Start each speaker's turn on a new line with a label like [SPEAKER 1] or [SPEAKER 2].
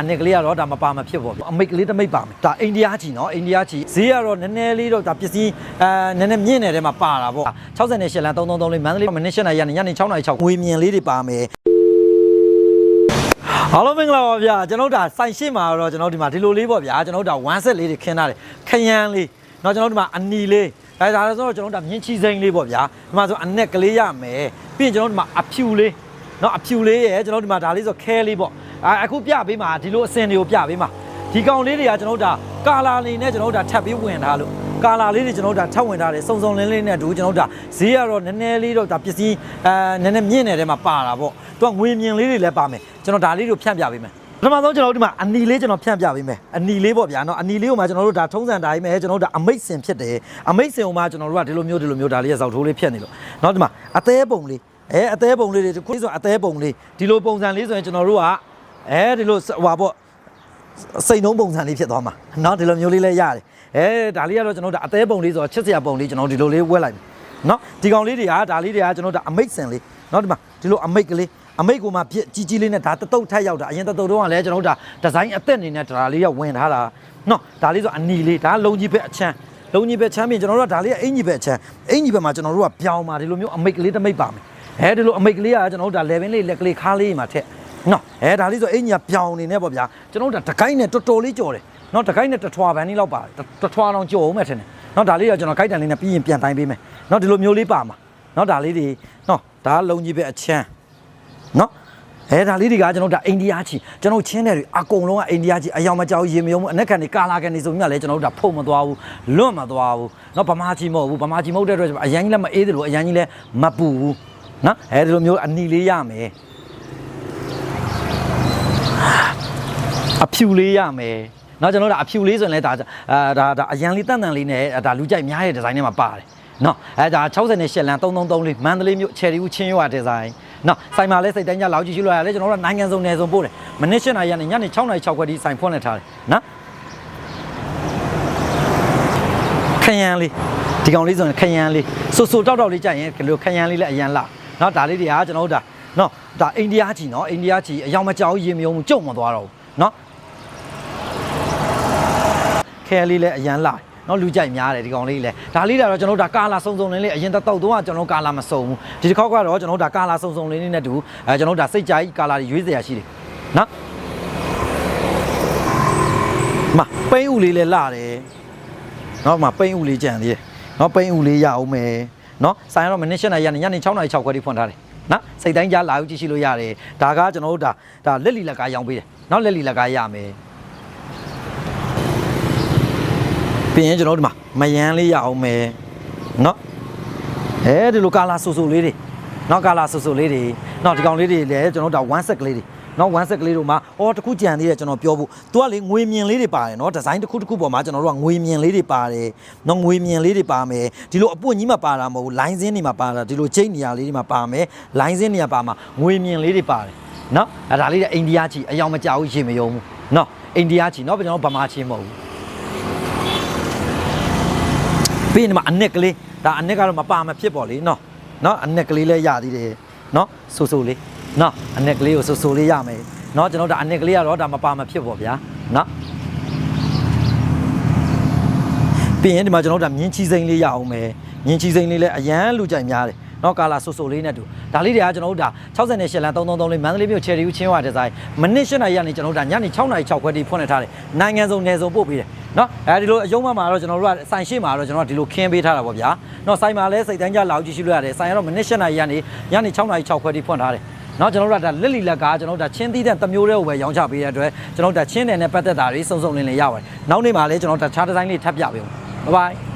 [SPEAKER 1] အနစ်ကလေးကတော့ဒါမပါမဖြစ်ပေါ့ဗျအမိတ်ကလေးတစ်မိတ်ပါမယ်ဒါအိန္ဒိယကြီးနော်အိန္ဒိယကြီးဈေးကတော့နည်းနည်းလေးတော့ဒါပစ္စည်းအဲနည်းနည်းမြင့်နေတဲ့မှာပါတာပေါ့68လမ်း333လေးမန္တလေးမနစ်၈နာရီညနေ6နာရီ6ငွေမြင်လေးတွေပါမယ်အားလုံးမင်္ဂလာပါဗျာကျွန်တော်တို့ဒါစိုင်ရှိမှာတော့ကျွန်တော်ဒီမှာဒီလိုလေးပေါ့ဗျာကျွန်တော်တို့ဒါ1 set လေးတွေခင်းထားတယ်ခရမ်းလေးเนาะကျွန်တော်တို့ဒီမှာအနီလေးအဲဒါဆိုတော့ကျွန်တော်တို့ဒါမြင်းချီစိမ့်လေးပေါ့ဗျာဒီမှာဆိုအနက်ကလေးရမယ်ပြီးရင်ကျွန်တော်တို့ဒီမှာအဖြူလေး เนาะအဖြူလေးရယ်ကျွန်တော်တို့ဒီမှာဒါလေးဆိုခဲလေးပေါ့အာအခုပြပေးမှာဒီလိုအစင်တွေကိုပြပေးမှာဒီကောင်လေးတွေကကျွန်တော်တို့ဒါကာလာလေးနဲ့ကျွန်တော်တို့ဒါထပ်ပြီးဝင်ထားလို့ကာလာလေးတွေကျွန်တော်တို့ဒါထပ်ဝင်ထားတယ်စုံစုံလင်းလင်းနဲ့တူကျွန်တော်တို့ဒါဈေးကတော့နည်းနည်းလေးတော့ဒါပစ္စည်းအဲနည်းနည်းမြင့်နေတဲ့မှာပါတာပေါ့သူကငွေမြင်လေးတွေလည်းပါမယ်ကျွန်တော်ဒါလေးတွေကိုဖြန့်ပြပေးမယ် ပထမဆုံးကျွန်တော်တို့ဒီမှာအနီလေးကျွန်တော်ဖြန့်ပြပေးမယ်အနီလေးပေါ့ဗျာเนาะအနီလေးကိုမှကျွန်တော်တို့ဒါထုံးစံတိုင်းပဲကျွန်တော်တို့ဒါအမိတ်စင်ဖြစ်တယ်အမိတ်စင်ကိုမှကျွန်တော်တို့ကဒီလိုမျိုးဒီလိုမျိုးဒါလေးရစောက်ထိုးလေးဖြတ်နေလို့เนาะဒီမှာအသေးပုံလေး အဲအသေးပုံလေးတွေခုဆိုအသေးပုံလေးဒီလိုပုံစံလေးဆိုရင်ကျွန်တော်တို့ကအဲဒီလိုဟွာပေါ့စိတ်နှုံးပုံစံလေးဖြစ်သွားမှာเนาะဒီလိုမျိုးလေးလည်းရတယ်အဲဒါလေးကတော့ကျွန်တော်တို့ဒါအသေးပုံလေးဆိုတော့ချစ်စရာပုံလေးကျွန်တော်ဒီလိုလေးဝက်လိုက်မယ်เนาะဒီကောင်လေးတွေကဒါလေးတွေကကျွန်တော်တို့ဒါအမိတ်စင်လေးเนาะဒီမှာဒီလိုအမိတ်ကလေး အမိတ်ကမှပြက်ကြီးကြီးလေးနဲ့ဒါတတုတ်ထက်ရောက်တာအရင်တတုတ်တော့ကလည်းကျွန်တော်တို့ဒါဒီဇိုင်းအသက်အနေနဲ့ဒါလေးကဝင်ထားတာနော်ဒါလေးဆိုအနီလေးဒါလုံကြီးဘက်အချမ်းလုံကြီးဘက်ချမ်းပြင်ကျွန်တော်တို့ကဒါလေးကအင်ကြီးဘက်အချမ်းအင်ကြီးဘက်မှာကျွန်တော်တို့ကပြောင်းมาဒီလိုမျိုးအမိတ်ကလေးတစ်မိတ်ပါမယ် အဲဒီလိုအမိတ်ကလေးကကျွန်တော်တို့ဒါ level လေးလက်ကလေးခါလေးမှာထက်နော်အဲဒါလေးဆိုအင်ကြီးကပြောင်းနေနေပေါ့ဗျာကျွန်တော်တို့ဒါတကိုင်းနဲ့တော်တော်လေးကြော်တယ်နော်တကိုင်းနဲ့တထွာပန်းလေးလောက်ပါတယ်တထွာတော့ကြော်အောင်မဲ့ထင်တယ်နော်ဒါလေးကကျွန်တော်ခိုက်တန်လေးနဲ့ပြီးရင်ပြန်တိုင်းပေးမယ်နော်ဒီလိုမျိုးလေးပါမှာနော်ဒါလေးတွေနော်ဒါလုံကြီးဘက်အချမ်းနော်အဲဒါလေးတွေကကျွန်တော်တို့ဒါအိန္ဒိယချီကျွန်တော်ချင်းတယ်တွေအကုန်လုံးကအိန္ဒိယချီအယောင်မကြောက်ရေမယုံဘူးအနက်ခံနေကာလာကန်နေဆိုမြတ်လဲကျွန်တော်တို့ဒါဖုံမသွားဘူးလွတ်မသွားဘူးနော်ဗမာချီမဟုတ်ဘူးဗမာချီမဟုတ်တဲ့အတွက်အရန်ကြီးလည်းမအေးတယ်လို့အရန်ကြီးလည်းမပူဘူး နော်အဲဒီလိုမျိုးအနီလေးရမယ်အဖြူလေးရမယ်နော်ကျွန်တော်တို့ဒါအဖြူလေးဆိုရင်လည်းဒါအာဒါဒါအရန်လေးတန်တန်လေးနဲ့ဒါလူကြိုက်များတဲ့ဒီဇိုင်းထဲမှာပါတယ်နော်အဲဒါ68လမ်း333လေးမန္တလေးမြို့ချယ်ရီဦးချင်းရွာဒီဇိုင်းနော်ဆိုင်မှာလဲစိတ်တိုင်းကြလောက်ကြည့်ရှိလို့ရတယ်ကျွန်တော်တို့နိုင်ငံစုံနယ်စုံပို့တယ်မနစ်7နာရီကနေညနေ6နာရီ6ခွက်ဒီဆိုင်ဖွင့်နေထားတယ်နော်ခရမ်းလေးဒီကောင်လေးဆိုရင်ခရမ်းလေးဆူဆူတောက်တောက်လေးကြိုက်ရင်ဒီလိုခရမ်းလေးလည်းအရန်လာ နော်ဒါလေးတွေကကျွန်တော်တို့ဒါနော်ဒါအိန္ဒိယကြီးနော်အိန္ဒိယကြီးအယောင်မကြောက်ရေမယုံကြုံမသွားတော့ဘူးနော်ခဲလေးလည်းအရန်လာနော်လူကြိုက်များတယ်ဒီကောင်လေးလည်းဒါလေးတော့ကျွန်တော်တို့ဒါကာလာစုံစုံလေးလေးအရင်တော့တော့တော့ကျွန်တော်တို့ကာလာမစုံဘူးဒီတစ်ခေါက်ကတော့ကျွန်တော်တို့ဒါကာလာစုံစုံလေးလေးနဲ့တူအဲကျွန်တော်တို့ဒါစိတ်ကြိုက်ကာလာတွေရွေးစရာရှိတယ်နော်မပိန်းဥလေးလည်းလာတယ်နော်မပိန်းဥလေးကြံသေးတယ်နော်ပိန်းဥလေးရအောင်မယ် နော်ဆိုင်ကတော့မနစ်၈နာရီညနေ6နာရီ6ခွဲထိဖွင့်ထားတယ်နော်စိတ်တိုင်းကြားလာယူကြည့်ရှိလို့ရတယ်ဒါကကျွန်တော်တို့ဒါဒါလက်လီလက်ကားရောင်းပေးတယ်နော်လက်လီလက်ကားရမယ်ပြီးရင်ကျွန်တော်တို့ဒီမှာမယန်းလေးရအောင်မယ်နော်အဲဒီလိုကာလာဆူဆူလေးတွေနော်ကာလာဆူဆူလေးတွေနော်ဒီကောင်လေးတွေလည်းကျွန်တော်တို့ဒါ1 set ကလေးတွေ နော်ဝမ်းဆက်ကလေးတို့မှာအော်တခုကြံသေးတယ်ကျွန်တော်ပြောဖို့သူကလေငွေမြင်လေးတွေပါတယ်နော်ဒီဇိုင်းတစ်ခုတစ်ခုပေါ်မှာကျွန်တော်တို့ကငွေမြင်လေးတွေပါတယ်နော်ငွေမြင်လေးတွေပါမယ်ဒီလိုအပွင့်ကြီးမှပါတာမဟုတ်ဘူးလိုင်းစင်းတွေမှပါတာဒီလိုချိတ်နေရာလေးတွေမှပါမယ်လိုင်းစင်းနေရာပါမှာငွေမြင်လေးတွေပါတယ်နော်အဲဒါလေးတွေအိန္ဒိယချီအယောင်မကြောက်ရေမယုံဘူးနော်အိန္ဒိယချီနော်ကျွန်တော်ဗမာချီမဟုတ်ဘူးပြီးနေမှာအနက်ကလေးဒါအနက်ကတော့မပါမဖြစ်ပေါ့လေနော်နော်အနက်ကလေးလည်းရသေးတယ်နော်ဆိုဆိုလေး နော်အနက်ကလေးကိုဆူဆူလေးရမယ်နော်ကျွန်တော်ဒါအနက်ကလေးကတော့ဒါမပါမဖြစ်ပေါ့ဗျာနော်ပြီးရင်ဒီမှာကျွန်တော်တို့ဒါမြင်းချီစိမ့်လေးရအောင်မယ်မြင်းချီစိမ့်လေးလည်းအရန်လူကြိုက်များတယ်နော်ကာလာဆူဆူလေးနဲ့တူဒါလေးတွေကကျွန်တော်တို့ဒါ68လမ်း333လေးမန္တလေးမြို့ချယ်ရီဦးချင်းဝါဒီဇိုင်းမနစ်7နာရီကနေကျွန်တော်တို့ဒါညနေ6နာရီ6ခွဲထိဖွင့်နေထားတယ်နိုင်ငံစုံနယ်စုံပို့ပေးတယ်နော်အဲဒီလိုအယုံမမှာတော့ကျွန်တော်တို့ကဆိုင်ရှိမှာတော့ကျွန်တော်တို့ဒီလိုခင်းပေးထားတာပေါ့ဗျာနော်ဆိုင်မှာလည်းစိတ်တန်းကြလောက်ကြည့်ရှိလို့ရတယ်ဆိုင်ကတော့မနစ်7နာရီကနေညနေ6နာရီ6ခွဲထိဖွင့်ထားတယ် နော်ကျွန်တော်တို့ကဒါလက်လီလက်ကားကျွန်တော်တို့ဒါချင်းသီးတဲ့တစ်မျိုးတည်းကိုပဲရောင်းချပေးတဲ့အတွက်ကျွန်တော်တို့ဒါချင်းတယ်နဲ့ပတ်သက်တာတွေစုံစုံလင်းလင်းရပါတယ်နောက်နေ့မှာလည်းကျွန်တော်တို့ဒါခြားဒီဇိုင်းလေးထပ်ပြပေးအောင်ဘိုင်ဘိုင်